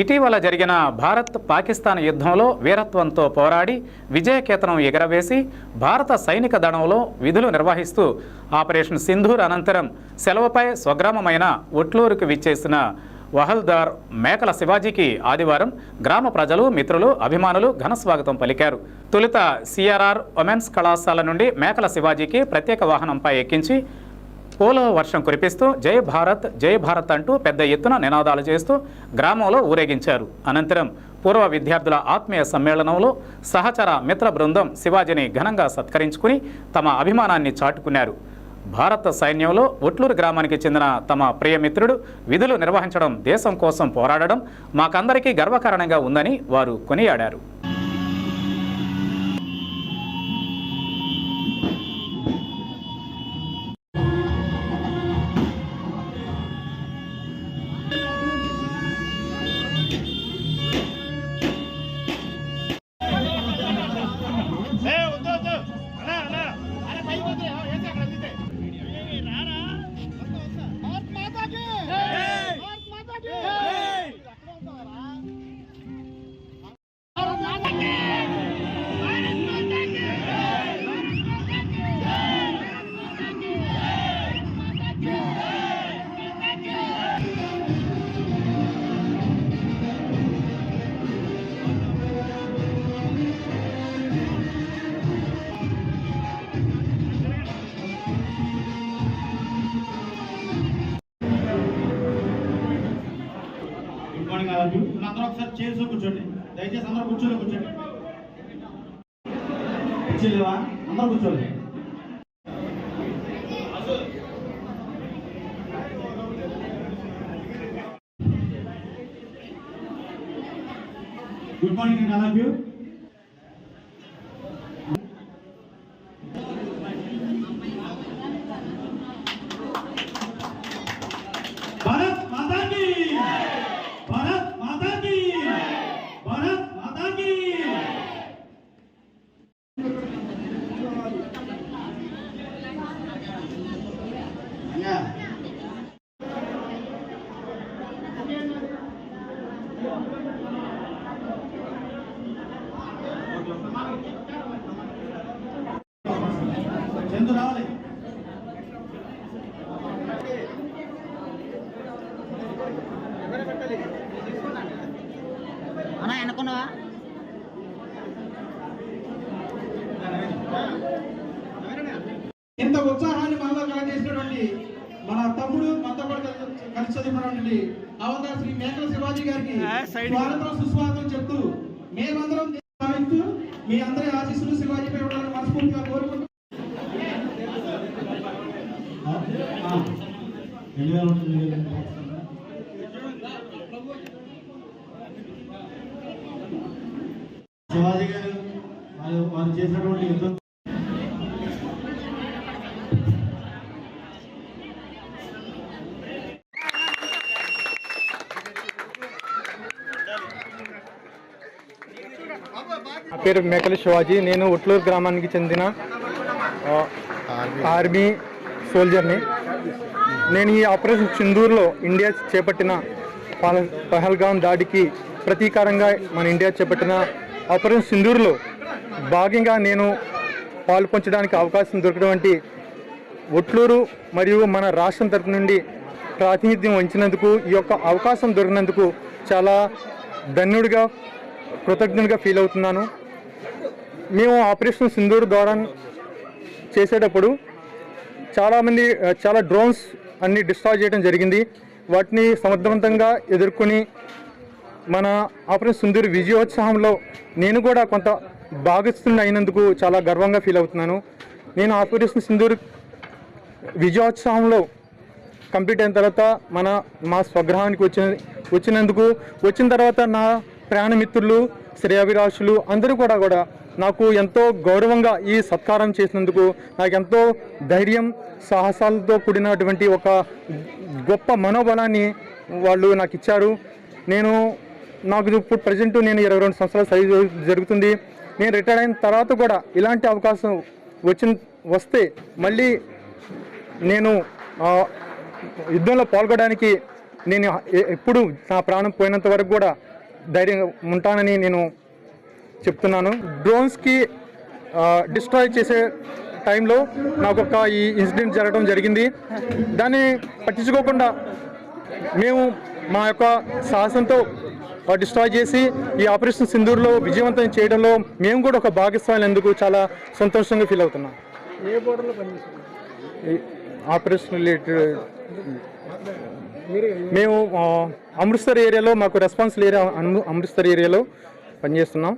ఇటీవల జరిగిన భారత్ పాకిస్తాన్ యుద్ధంలో వీరత్వంతో పోరాడి విజయకేతనం ఎగరవేసి భారత సైనిక దళంలో విధులు నిర్వహిస్తూ ఆపరేషన్ సింధూర్ అనంతరం సెలవుపై స్వగ్రామమైన ఒట్లూరుకు విచ్చేసిన వహల్దార్ మేకల శివాజీకి ఆదివారం గ్రామ ప్రజలు మిత్రులు అభిమానులు ఘన స్వాగతం పలికారు. తొలుత సిఆర్ఆర్ ఒమెన్స్ కళాశాల నుండి మేకల శివాజీకి ప్రత్యేక వాహనంపై ఎక్కించి పోలో వర్షం కురిపిస్తూ జై భారత్ జై భారత్ అంటూ పెద్ద ఎత్తున నినాదాలు చేస్తూ గ్రామంలో ఊరేగించారు. అనంతరం పూర్వ విద్యార్థుల ఆత్మీయ సమ్మేళనంలో సహచర మిత్ర బృందం శివాజీని ఘనంగా సత్కరించుకుని తమ అభిమానాన్ని చాటుకున్నారు. భారత సైన్యంలో ఒట్లూరు గ్రామానికి చెందిన తమ ప్రియమిత్రుడు విధులు నిర్వహించడం దేశం కోసం పోరాడడం మాకందరికీ గర్వకారణంగా ఉందని వారు కొనియాడారు. మార్నింగ్ ఆల్ యూ అందరూ ఒకసారి చేసి కూర్చోండి. దయచేసి అందరూ కూర్చోండి కూర్చోండి. కూర్చోలేవా? అందరూ కూర్చోండి good morning all of Chandu రావాలి? అన్నా అనుకున్నావా ఇంత ఉత్సాహాన్ని మనలో కలగజేసినటువంటి మన తమ్ముడు మనతో పాటు కలిసి- చదివినటువంటి అవతార శ్రీ మేకల శివాజీ గారికి స్వాగతం సుస్వాగతం చెప్తూ మేమందరం భావిస్తూ మీ అందరి ఆశీస్సులు శివాజీపై ఉండాలని మనస్ఫూర్తిగా కోరుకుంటూ ఆ, రెండు వేల ఒకటి, రెండు వేల రెండు. శివాజీ గారు వారు వారు చేసినటువంటి యుద్ధం నా పేరు మేకల శివాజీ. నేను ఉట్లూరు గ్రామానికి చెందిన ఆర్మీ సోల్జర్ని. నేను ఈ ఆపరేషన్ సింధూర్లో ఇండియా చేపట్టిన పహల్గాం దాడికి ప్రతీకారంగా మన ఇండియా చేపట్టిన ఆపరేషన్ సింధూర్లో భాగంగా నేను పాలు పంచడానికి అవకాశం దొరికినటువంటి ఒట్లూరు మరియు మన రాష్ట్రం తరపు నుండి ప్రాతినిధ్యం వహించినందుకు ఈ యొక్క అవకాశం దొరికినందుకు చాలా ధన్యుడిగా కృతజ్ఞుడిగా ఫీల్ అవుతున్నాను. మేము ఆపరేషన్ సింధూర్ ద్వారా చేసేటప్పుడు చాలామంది చాలా డ్రోన్స్ అన్ని డిస్ట్రాయ్ చేయడం జరిగింది. వాటిని సమర్థవంతంగా ఎదుర్కొని మన ఆపరేషన్ సింధూర్ విజయోత్సాహంలో నేను కూడా కొంత భాగస్థుని అయినందుకు చాలా గర్వంగా ఫీల్ అవుతున్నాను. నేను ఆపరేషన్ సింధూర్ విజయోత్సవంలో కంప్లీట్ అయిన తర్వాత మన మా స్వగ్రహానికి వచ్చిన వచ్చినందుకు వచ్చిన తర్వాత నా ప్రాణమిత్రులు శ్రేయాభిలాషులు అందరూ కూడా కూడా నాకు ఎంతో గౌరవంగా ఈ సత్కారం చేసినందుకు నాకు ఎంతో ధైర్యం సాహసాలతో కూడినటువంటి ఒక గొప్ప మనోబలాన్ని వాళ్ళు నాకు ఇచ్చారు. నేను నాకు ఇప్పుడు ప్రజెంట్ నేను ఇరవై రెండు సంవత్సరాల సైజు జరుగుతుంది. నేను రిటైర్ అయిన తర్వాత కూడా ఇలాంటి అవకాశం వచ్చిన వస్తే మళ్ళీ నేను యుద్ధంలో పాల్గొనడానికి నేను ఎప్పుడు నా ప్రాణం పోయినంత వరకు కూడా ధైర్యంగా ఉంటానని నేను చెప్తున్నాను. డ్రోన్స్కి డిస్ట్రాయ్ చేసే టైంలో నాకు ఒక ఈ ఇన్సిడెంట్ జరగడం జరిగింది. దాన్ని పట్టించుకోకుండా మేము మా యొక్క సాహసంతో డిస్ట్రాయ్ చేసి ఈ ఆపరేషన్ సింధూర్లో విజయవంతం చేయడంలో మేము కూడా ఒక భాగస్వామి ఎందుకు చాలా సంతోషంగా ఫీల్ అవుతున్నాం. ఆపరేషన్ రిలేటెడ్ మేము అమృత్సర్ ఏరియాలో మాకు రెస్పాన్స్ ఏరియా అమృత్సర్ ఏరియాలో పనిచేస్తున్నాం.